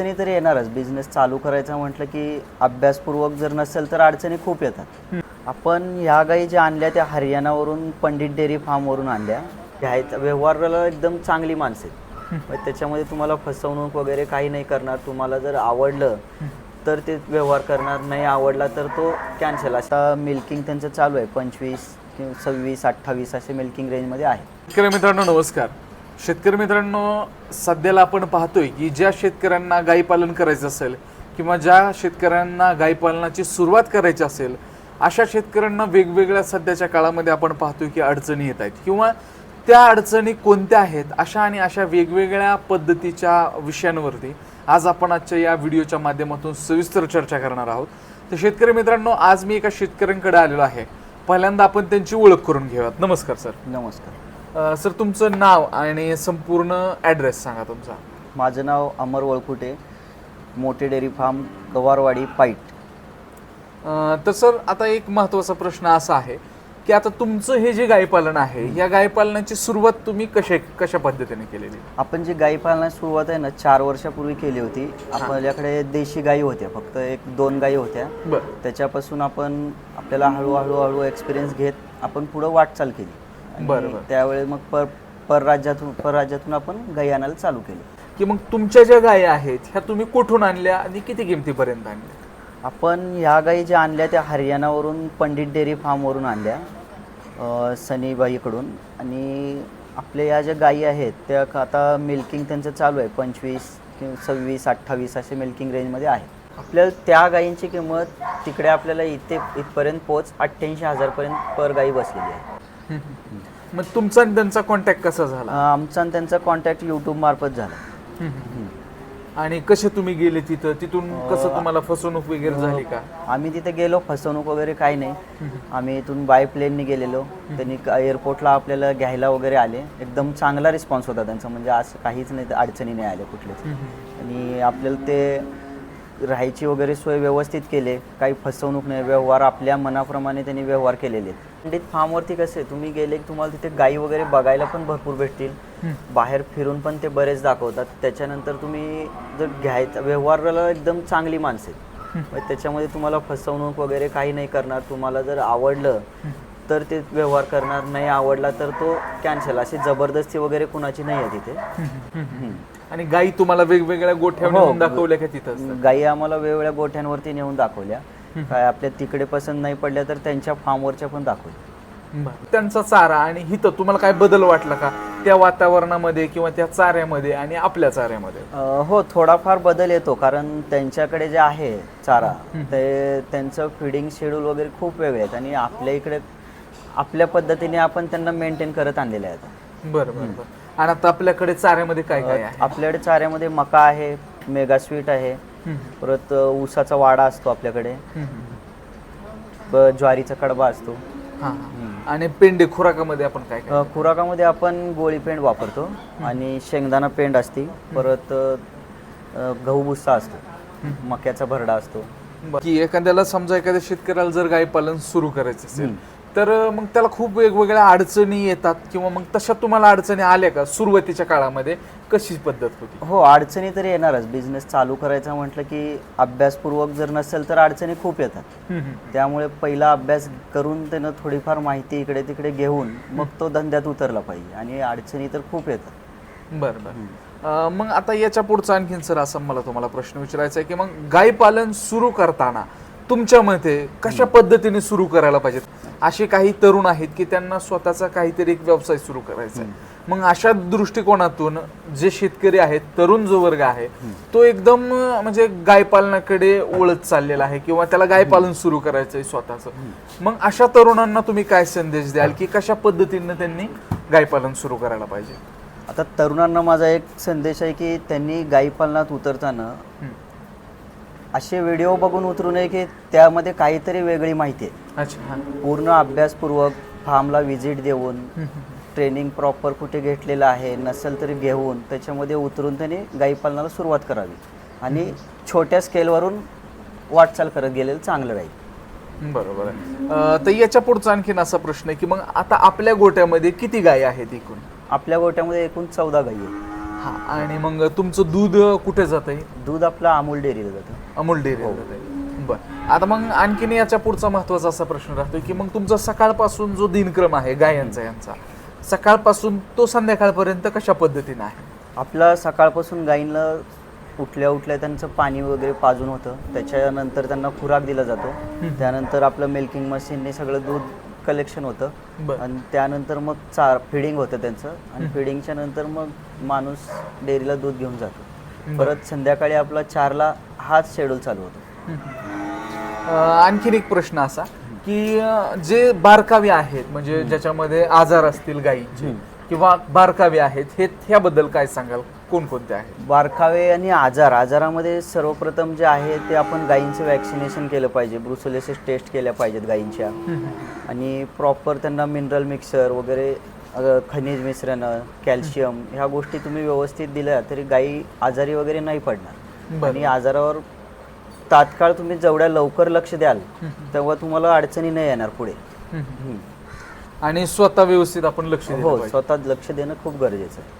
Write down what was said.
अडचणी तर येणारच. बिझनेस चालू करायचा म्हटलं की अभ्यासपूर्वक जर नसेल तर अडचणी खूप येतात. आपण ह्या गाई ज्या आणल्या त्या हरियाणावरून पंडित डेअरी फार्मवरून आणल्या. घ्यायचा व्यवहाराला एकदम चांगली माणसे त्याच्यामध्ये तुम्हाला फसवणूक वगैरे काही नाही करणार. तुम्हाला जर आवडलं तर ते व्यवहार करणार. नाही आवडला तर तो कॅन्सल असा मिल्किंग त्यांचं चालू आहे. पंचवीस किंवा सव्वीस अठ्ठावीस असे मिल्किंग रेंजमध्ये आहे. मित्रांनो नमस्कार. शेतकरी मित्रांनो सध्याला आपण पाहतोय की ज्या शेतकऱ्यांना गाई पालन करायचं असेल किंवा ज्या शेतकऱ्यांना गाई पालनाची सुरुवात करायची असेल अशा शेतकऱ्यांना वेगवेगळ्या सध्याच्या काळामध्ये आपण पाहतोय की अडचणी येत आहेत. किंवा त्या अडचणी कोणत्या आहेत अशा आणि अशा वेगवेगळ्या पद्धतीच्या विषयांवरती आज आपण आजच्या या व्हिडिओच्या माध्यमातून सविस्तर चर्चा करणार आहोत. तर शेतकरी मित्रांनो आज मी एका शेतकऱ्यांकडे आलेलो आहे. पहिल्यांदा आपण त्यांची ओळख करून घेऊयात. नमस्कार सर. नमस्कार. अ, सर तुमचं नाव आणि संपूर्ण ॲड्रेस सांगा तुमचा. माझं नाव अमर वळकुटे मोठे डेअरी फार्म गवारवाडी पाईट. अ, तर सर आता एक महत्त्वाचा प्रश्न असा आहे की आता तुमचं हे जे गायपालन आहे या गायपालनाची सुरुवात तुम्ही कशा कशा पद्धतीने केलेली? आपण जी गाई सुरुवात आहे ना चार वर्षापूर्वी केली होती. आपल्याकडे देशी गायी होत्या फक्त एक दोन गायी होत्या. बरं. त्याच्यापासून आपण आपल्याला हळूहळू हळू एक्सपिरियन्स घेत आपण पुढं वाटचाल केली. बरं, बरं. त्यावेळी मग पर परराज्यातून परराज्यातून आपण गाई आणायला चालू केली. की मग तुमच्या ज्या गायी आहेत ह्या तुम्ही कुठून आणल्या आणि किती किमतीपर्यंत आणल्या? आपण ह्या गाई ज्या आणल्या त्या हरियाणावरून पंडित डेअरी फार्मवरून आणल्या अ, सनीबाईकडून. आणि आपल्या या ज्या गायी आहेत त्या क- आता मिल्किंग त्यांचं चालू आहे. पंचवीस किंवा सव्वीस अठ्ठावीस असे मिल्किंग रेंजमध्ये आहे. आपल्याला त्या गायींची किंमत तिकडे आपल्याला इथे इथपर्यंत पोच अठ्ठ्याऐंशी हजारपर्यंत पर गाई बसलेली आहे. मग तुमचा आणि त्यांचा कॉन्टॅक्ट कसा झाला? आमचा आणि त्यांचा कॉन्टॅक्ट यूट्यूब मार्फत झाला. आणि कसे तुम्ही गेले तिथं? तिथून कसं तुम्हाला फसवणूक वगैरे झाली का? आम्ही तिथे गेलो फसवणूक वगैरे काही नाही. आम्ही इथून बाय प्लेनने गेलेलो. त्यांनी एअरपोर्टला आपल्याला घ्यायला वगैरे आले. एकदम चांगला रिस्पॉन्स होता त्यांचा. म्हणजे असं काहीच नाही अडचणी नाही आल्या कुठलेच आणि आपल्याला ते राहायची वगैरे सोय व्यवस्थित केले काही फसवणूक नाही व्यवहार आपल्या मनाप्रमाणे त्यांनी व्यवहार केलेले. पंडित फार्मवरती कसे तुम्ही गेले की तुम्हाला तिथे गायी वगैरे बघायला पण भरपूर भेटतील. बाहेर फिरून पण ते बरेच दाखवतात. त्याच्यानंतर तुम्ही जर घ्यायचा व्यवहाराला एकदम चांगली माणसं त्याच्यामध्ये तुम्हाला फसवणूक वगैरे काही नाही करणार. तुम्हाला जर आवडलं तर ते व्यवहार करणार नाही आवडला तर तो कॅन्सल अशी जबरदस्ती वगैरे कुणाची नाही आहे तिथे. हम्म. आणि गायी तुम्हाला वेगवेगळ्या गोठ्यावर हो. नेऊन दाखवल्या का तिथं गायी आम्हाला वेगवेगळ्या गोठ्यांवरती नेऊन दाखवल्या. काय आपल्या तिकडे पसंत नाही पडल्या तर त्यांच्या फार्मवरच्या पण दाखवल्या. बरं. त्यांचा चारा आणि हिथं तुम्हाला काय बदल वाटला का? त्या वातावरणामध्ये किंवा त्या चाऱ्यामध्ये आणि आपल्या चाऱ्यामध्ये? अ, हो थोडाफार बदल येतो कारण त्यांच्याकडे जे आहे चारा ते त्यांचं फिडिंग शेड्यूल वगैरे खूप वेगळे आहेत आणि आपल्या इकडे आपल्या पद्धतीने आपण त्यांना मेंटेन करत आणलेले आहेत. बरं बरं बरं. आणि आता आपल्याकडे चाऱ्यामध्ये काय काय आहे? आपल्याकडे चाऱ्यामध्ये मका आहे मेगा स्वीट आहे. परत अ, ऊसाचा वाडा असतो आपल्याकडे. ज्वारीचा कडबा असतो. हा, हा. आणि पेंडे खुराकामध्ये आपण काय काय? अ, खुराकामध्ये आपण गोळी पेंड वापरतो आणि शेंगदाणा पेंड असते. परत अ, गहू भुस्सा असतो. मक्याचा भरडा असतो. बरं. की एखाद्याला समजा एखाद्या शेतकऱ्याला जर गाय पालन सुरू करायचं असेल तर मग त्याला खूप वेगवेगळ्या अडचणी येतात किंवा मग तशा तुम्हाला अडचणी आल्या का सुरुवातीच्या काळामध्ये? कशी पद्धत होती? हो अडचणी तर येणारच. बिझनेस चालू करायचा म्हटलं की अभ्यासपूर्वक जर नसेल तर अडचणी खूप येतात. त्यामुळे पहिला अभ्यास करून त्यानं थोडीफार माहिती इकडे तिकडे घेऊन मग तो धंद्यात उतरला पाहिजे आणि अडचणी तर खूप येतात. बरं बरं. मग आता याच्या पुढचा आणखीन सर असा मला तुम्हाला प्रश्न विचारायचा आहे की मग गाय पालन सुरू करताना तुमच्या मते कशा पद्धतीने सुरू करायला पाहिजेत? असे काही तरुण आहेत की त्यांना स्वतःचा काहीतरी एक व्यवसाय सुरू करायचा आहे. मग अशा दृष्टिकोनातून जे शेतकरी आहेत तरुण जो वर्ग आहे तो एकदम म्हणजे गाय पालनाकडे वळत चाललेला आहे किंवा त्याला गाय पालन सुरू करायचं आहे स्वतःचं. मग अशा तरुणांना तुम्ही काय संदेश द्याल की कशा पद्धतीने त्यांनी गाय पालन सुरू करायला पाहिजे? आता तरुणांना माझा एक संदेश आहे की त्यांनी गाई पालनात उतरताना. असे व्हिडिओ बघून उतरू नये की त्यामध्ये काहीतरी वेगळी माहिती आहे. अच्छा. हा. पूर्ण अभ्यासपूर्वक फार्मला व्हिजिट देऊन ट्रेनिंग प्रॉपर कुठे घेतलेलं आहे नसेल तरी घेऊन त्याच्यामध्ये उतरून त्याने गाई पालनाला सुरुवात करावी. आणि छोट्या स्केलवरून वाटचाल करत गेलेलं चांगलं राहील बरोबर आहे. तर याच्या पुढचा आणखीन असा प्रश्न आहे की मग आता आपल्या गोट्यामध्ये किती गाय आहेत एकूण? आपल्या गोट्यामध्ये एकूण चौदा गाई आहेत. हा आणि मग तुमचं दूध कुठे जातंय? दूध आपलं अमूल डेअरीला जातं. अमूल डेअरी बर. आता मग आणखीन याच्या पुढचा महत्त्वाचा असा प्रश्न राहतो की मग तुमचा सकाळपासून जो दिनक्रम आहे गायांचा यांचा सकाळपासून तो संध्याकाळपर्यंत कशा पद्धतीने आहे? आपला सकाळपासून गाईंना उठल्या उठल्या त्यांचं पाणी वगैरे पाजून होतं. त्याच्यानंतर त्यांना खुराक दिला जातो. त्यानंतर आपलं मिल्किंग मशीनने सगळं दूध कलेक्शन होतं. आणि त्यानंतर मग चार फिडिंग होतं त्यांचं. आणि फिडिंगच्या नंतर मग माणूस डेअरीला दूध घेऊन जातो. परत संध्याकाळी आपला चारला हाच शेड्यूल चालू होतो. आणखीन एक प्रश्न असा की जे बारकावे आहेत म्हणजे ज्याच्यामध्ये आजार असतील गायींचे किंवा बारकावे आहेत हे ह्याबद्दल काय सांगाल? कोणकोणते आहेत? बारकावे आणि आजार. आजारामध्ये सर्वप्रथम जे आहे ते आपण गायींचं वॅक्सिनेशन केलं पाहिजे. ब्रुसोलेसिस टेस्ट केल्या पाहिजेत गायींच्या आणि प्रॉपर त्यांना मिनरल मिक्सर वगैरे खनिज मिश्रण कॅल्शियम ह्या गोष्टी तुम्ही व्यवस्थित दिल्या तरी गायी आजारी वगैरे नाही पडणार. आणि आजारावर तात्काळ तुम्ही जेवढ्या लवकर लक्ष द्याल तेव्हा तुम्हाला अडचणी नाही येणार पुढे. आणि स्वतः व्यवस्थित आपण लक्ष दिलं हो पाहिजे. स्वतः लक्ष देणं खूप गरजेचं आहे